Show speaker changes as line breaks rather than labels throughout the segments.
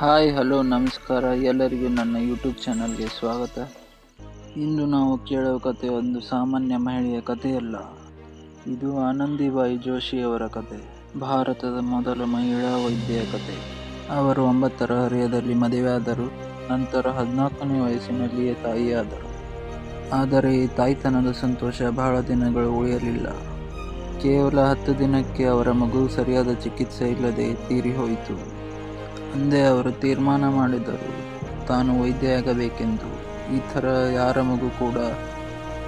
Hi, hello, ನಮಸ್ಕಾರ. ಎಲ್ಲರಿಗೂ ನನ್ನ ಯೂಟ್ಯೂಬ್ ಚಾನಲ್ಗೆ ಸ್ವಾಗತ. ಇಂದು ನಾವು ಕೇಳುವ ಕತೆ ಒಂದು ಸಾಮಾನ್ಯ ಮಹಿಳೆಯ ಕಥೆಯಲ್ಲ. ಇದು ಆನಂದಿಬಾಯಿ ಜೋಶಿಯವರ ಕತೆ. ಭಾರತದ ಮೊದಲ ಮಹಿಳಾ ವೈದ್ಯೆಯ ಕತೆ. ಅವರು ಒಂಬತ್ತರ ಹರೆಯದಲ್ಲಿ ಮದುವೆಯಾದರು. ನಂತರ ಹದಿನಾಲ್ಕನೇ ವಯಸ್ಸಿನಲ್ಲಿಯೇ ತಾಯಿಯಾದರು. ಆದರೆ ಈ ತಾಯ್ತನದ ಸಂತೋಷ ಬಹಳ ದಿನಗಳು ಉಳಿಯಲಿಲ್ಲ. ಕೇವಲ ಹತ್ತು ದಿನಕ್ಕೆ ಅವರ ಮಗು ಸರಿಯಾದ ಚಿಕಿತ್ಸೆ ಇಲ್ಲದೆ ತೀರಿ ಹೋಯಿತು ಅಂದೇ ಅವರು ತೀರ್ಮಾನ ಮಾಡಿದರು. ತಾನು ವೈದ್ಯೆಯಾಗಬೇಕೆಂದು. ಈ ಥರ ಯಾರ ಮಗು ಕೂಡ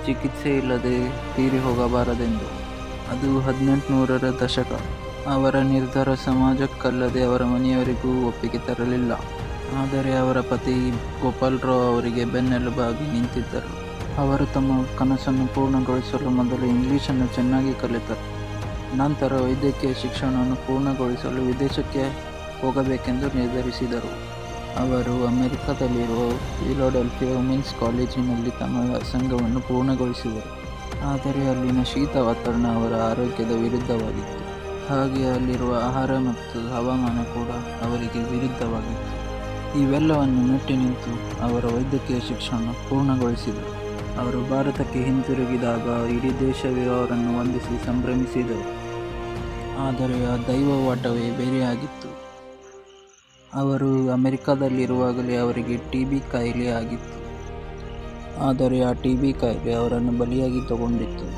ಚಿಕಿತ್ಸೆ ಇಲ್ಲದೆ ತೀರಿ ಹೋಗಬಾರದೆಂದು. ಅದು ಹದಿನೆಂಟುನೂರರ ದಶಕ. ಅವರ ನಿರ್ಧಾರ ಸಮಾಜಕ್ಕಲ್ಲದೆ ಅವರ ಮನೆಯವರಿಗೂ ಒಪ್ಪಿಗೆ ತರಲಿಲ್ಲ. ಆದರೆ ಅವರ ಪತಿ ಗೋಪಾಲರಾವ್ ಅವರಿಗೆ ಬೆನ್ನೆಲುಬಾಗಿ ನಿಂತಿದ್ದರು. ಅವರು ತಮ್ಮ ಕನಸನ್ನು ಪೂರ್ಣಗೊಳಿಸಲು ಮೊದಲು ಇಂಗ್ಲೀಷನ್ನು ಚೆನ್ನಾಗಿ ಕಲಿತರು. ನಂತರ ವೈದ್ಯಕೀಯ ಶಿಕ್ಷಣವನ್ನು ಪೂರ್ಣಗೊಳಿಸಲು ವಿದೇಶಕ್ಕೆ ಹೋಗಬೇಕೆಂದು ನಿರ್ಧರಿಸಿದರು. ಅವರು ಅಮೆರಿಕದಲ್ಲಿರುವ ಫಿಲೋಡೆಲ್ಫಿಯಾ ವುಮೆನ್ಸ್ ಕಾಲೇಜಿನಲ್ಲಿ ತಮ್ಮ ವ್ಯಾಸಂಗವನ್ನು ಪೂರ್ಣಗೊಳಿಸಿದರು. ಆದರೆ ಅಲ್ಲಿನ ಶೀತ ವಾತಾವರಣ ಅವರ ಆರೋಗ್ಯದ ವಿರುದ್ಧವಾಗಿತ್ತು. ಹಾಗೆ ಅಲ್ಲಿರುವ ಆಹಾರ ಮತ್ತು ಹವಾಮಾನ ಕೂಡ ಅವರಿಗೆ ವಿರುದ್ಧವಾಗಿತ್ತು. ಇವೆಲ್ಲವನ್ನು ಮುಟ್ಟಿ ನಿಂತು ಅವರ ವೈದ್ಯಕೀಯ ಶಿಕ್ಷಣ ಪೂರ್ಣಗೊಳಿಸಿದರು. ಅವರು ಭಾರತಕ್ಕೆ ಹಿಂತಿರುಗಿದಾಗ ಇಡೀ ದೇಶವೇ ಅವರನ್ನು ವಂದಿಸಿ ಸಂಭ್ರಮಿಸಿದರು. ಆದರೆ ಆ ದೈವವಾಟವೇ ಬೇರೆಯಾಗಿತ್ತು. ಅವರು ಅಮೆರಿಕದಲ್ಲಿರುವಾಗಲೇ ಅವರಿಗೆ ಟಿ ಬಿ ಕಾಯಿಲೆ ಆಗಿತ್ತು. ಆದರೆ ಆ ಟಿ ಬಿ ಕಾಯಿಲೆ ಅವರನ್ನು ಬಲಿಯಾಗಿ ತಗೊಂಡಿತ್ತು.